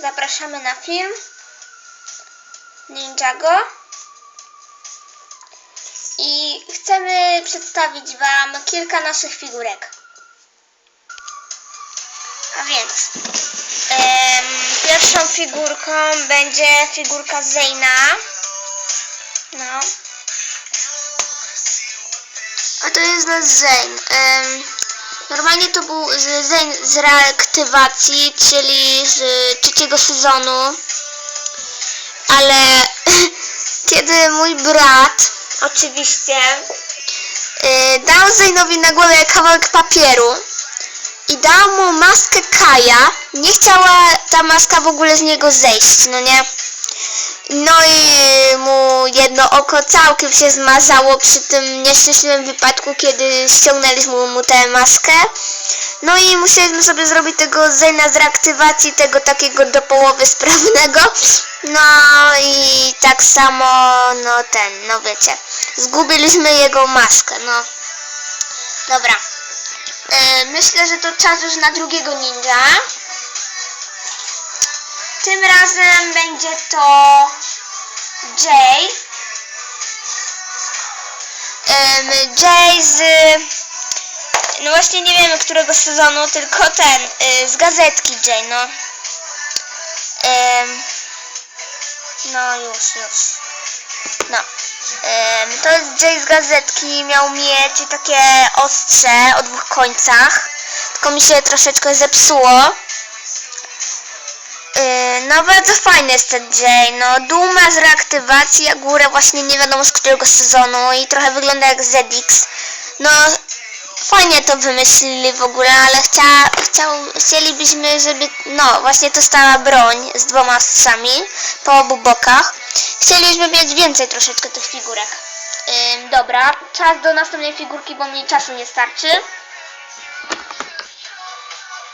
Zapraszamy na film Ninjago. I chcemy przedstawić Wam kilka naszych figurek. A więc em, pierwszą figurką będzie figurka Zeyna. No. A to jest nasz Zeyn. Normalnie to był z- z reaktywacji, czyli z trzeciego sezonu. Ale kiedy mój brat oczywiście y, dał Zeynowi na głowę kawałek papieru i dał mu maskę Kaja, nie chciała ta maska w ogóle z niego zejść, no nie? No i jedno oko całkiem się zmazało przy tym nieszczęśliwym wypadku, kiedy ściągnęliśmy mu tę maskę. No i musieliśmy sobie zrobić tego Zena z reaktywacji, tego takiego do połowy sprawnego. No i tak samo, no ten, no wiecie, zgubiliśmy jego maskę, no. Dobra. E, myślę, że to czas już na drugiego ninja. Tym razem będzie to Jay. Jay z... No właśnie nie wiemy którego sezonu, tylko ten, y, z gazetki Jay, no. Em, no już, już. No. Em, to jest Jay z gazetki, miał mieć takie ostrze o dwóch końcach, tylko mi się troszeczkę zepsuło. No bardzo fajny jest ten Jay, no dół ma z reaktywacji, górę właśnie nie wiadomo z którego sezonu i trochę wygląda jak ZX. No fajnie to wymyślili w ogóle, ale chcia, chciał, chcielibyśmy, żeby, no właśnie to stała broń z dwoma ostrzami po obu bokach. Chcielibyśmy mieć więcej troszeczkę tych figurek. Ym, dobra, czas do następnej figurki, bo mi czasu nie starczy.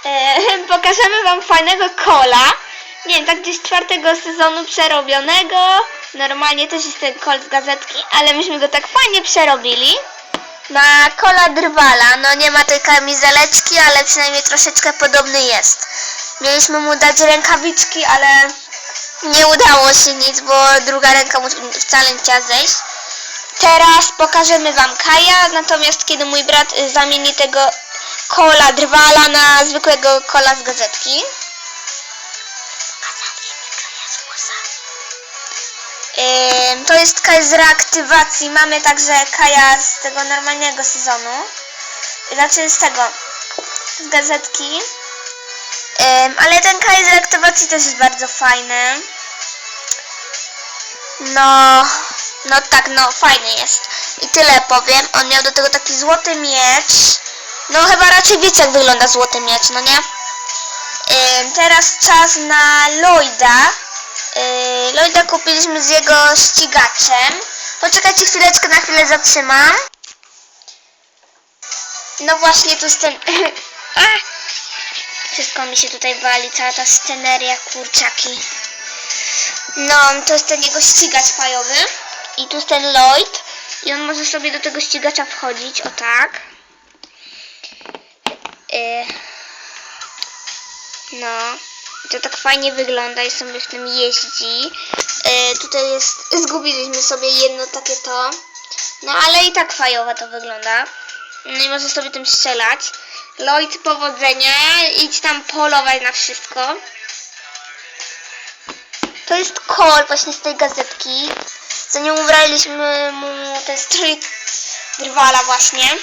Pokażemy wam fajnego kola. Nie tak gdzieś czwartego sezonu przerobionego. Normalnie też jest ten kol z gazetki, ale myśmy go tak fajnie przerobili. Na kola drwala. No nie ma tej kamizeleczki, ale przynajmniej troszeczkę podobny jest. Mieliśmy mu dać rękawiczki, ale nie udało się nic, bo druga ręka mu wcale nie chciała zejść. Teraz pokażemy wam Kaja, natomiast kiedy mój brat y, zamieni tego kola drwala na zwykłego kola z gazetki. To jest Kaj z reaktywacji. Mamy także Kaja z tego normalnego sezonu. Znaczy z tego, z gazetki. Ale ten Kaj z reaktywacji też jest bardzo fajny. No, no tak, no fajny jest. I tyle powiem. On miał do tego taki złoty miecz. No chyba raczej wiecie jak wygląda złoty miecz, no nie? Teraz czas na Lloyda. Yy, Lloyda kupiliśmy z jego ścigaczem. Poczekajcie chwileczkę, na chwilę zatrzymam. No właśnie, tu ten... Wszystko mi się tutaj wali, cała ta sceneria, kurczaki. No, to jest ten jego ścigacz fajowy. I tu jest ten Lloyd. I on może sobie do tego ścigacza wchodzić, o tak. Yy. No. To tak fajnie wygląda i sobie w tym jeździ. Yy, tutaj jest, zgubiliśmy sobie jedno takie to. No ale i tak fajowo to wygląda. No i może sobie tym strzelać. Lloyd, powodzenia. Idź tam polować na wszystko. To jest kol właśnie z tej gazetki. Zanim ubraliśmy mu ten strój drwala właśnie.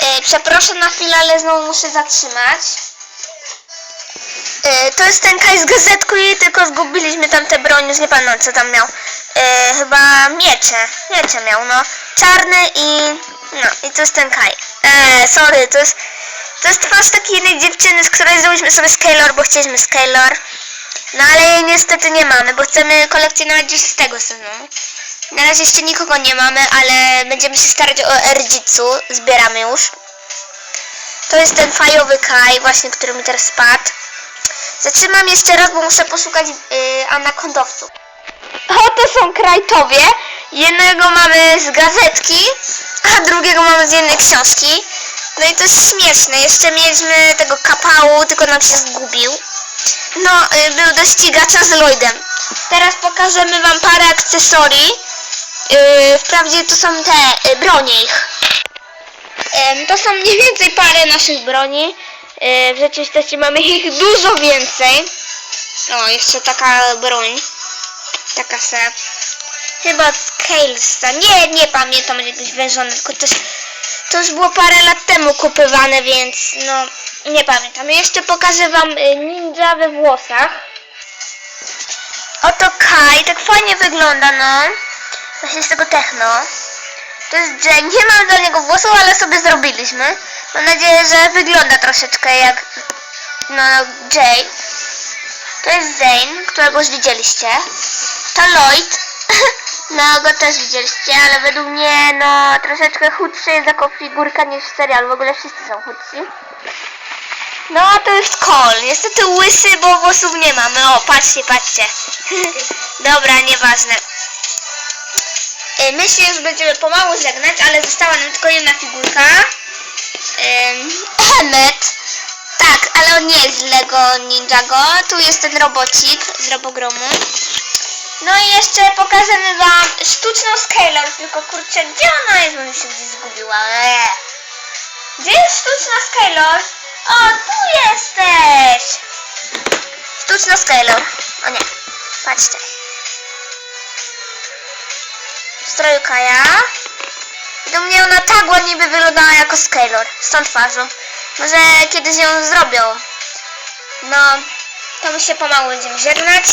Yy, przepraszam na chwilę, ale znowu muszę zatrzymać. Yy, to jest ten Kaj z gazetku i tylko zgubiliśmy tam te broń, już nie pamiętam co tam miał. Yy, chyba miecze. Miecze miał, no. Czarny i... No, i to jest ten Kaj. Eee, sorry, to jest... To jest twarz takiej jednej dziewczyny, z której zrobiliśmy sobie Scalar, bo chcieliśmy Scalar. No ale jej niestety nie mamy, bo chcemy kolekcjonować gdzieś z tego sezonu. Na razie jeszcze nikogo nie mamy, ale będziemy się starać o Erjitsu. Zbieramy już. To jest ten fajowy Kai, właśnie, który mi teraz spadł. Zatrzymam jeszcze raz, bo muszę poszukać yy, anakondowców. O, to są krajtowie. Jednego mamy z gazetki, a drugiego mamy z jednej książki. No i to jest śmieszne. Jeszcze mieliśmy tego kapału, tylko nam się zgubił. no, y, był do ścigacza z Lloydem. Teraz pokażemy wam parę akcesorii. Yy, wprawdzie to są te y, bronie ich. Em, to są mniej więcej parę naszych broni. Yy, w rzeczywistości mamy ich dużo więcej. O, jeszcze taka broń. Taka se. Chyba od Scalesa. Nie, nie pamiętam jakieś wężone, tylko też to już było parę lat temu kupywane, więc no nie pamiętam. Jeszcze pokażę wam y, ninja we włosach. Oto Kai, tak fajnie wygląda, no. Właśnie z tego techno. To jest Jay. Nie mam do niego włosów, ale sobie zrobiliśmy. Mam nadzieję, że wygląda troszeczkę jak no Jay. To jest Zane, którego już widzieliście. To Lloyd. No go też widzieliście, ale według mnie no troszeczkę chudszy jest jako figurka niż w serialu. W ogóle wszyscy są chudsi. No a to jest Cole. Niestety łysy, bo włosów nie mamy. O, patrzcie, patrzcie. Dobra, nieważne. Y, My się już będziemy pomału żegnać, ale została nam tylko jedna figurka. Emmet. Tak, ale on nie jest z Lego Ninjago. Tu jest ten robocik z Robogromu. No i jeszcze pokażemy wam sztuczną Scalar, tylko kurczę, gdzie ona jest? Może się gdzieś zgubiła. Eee. Gdzie jest sztuczna Scalar? O, tu jesteś! Sztuczna Scalar. O nie, patrzcie. W stroju Kaja. Do mnie ona tak ładnie by wyglądała jako Scalar, z tą twarzą. Może kiedyś ją zrobią. No, to my się pomału będziemy żegnać.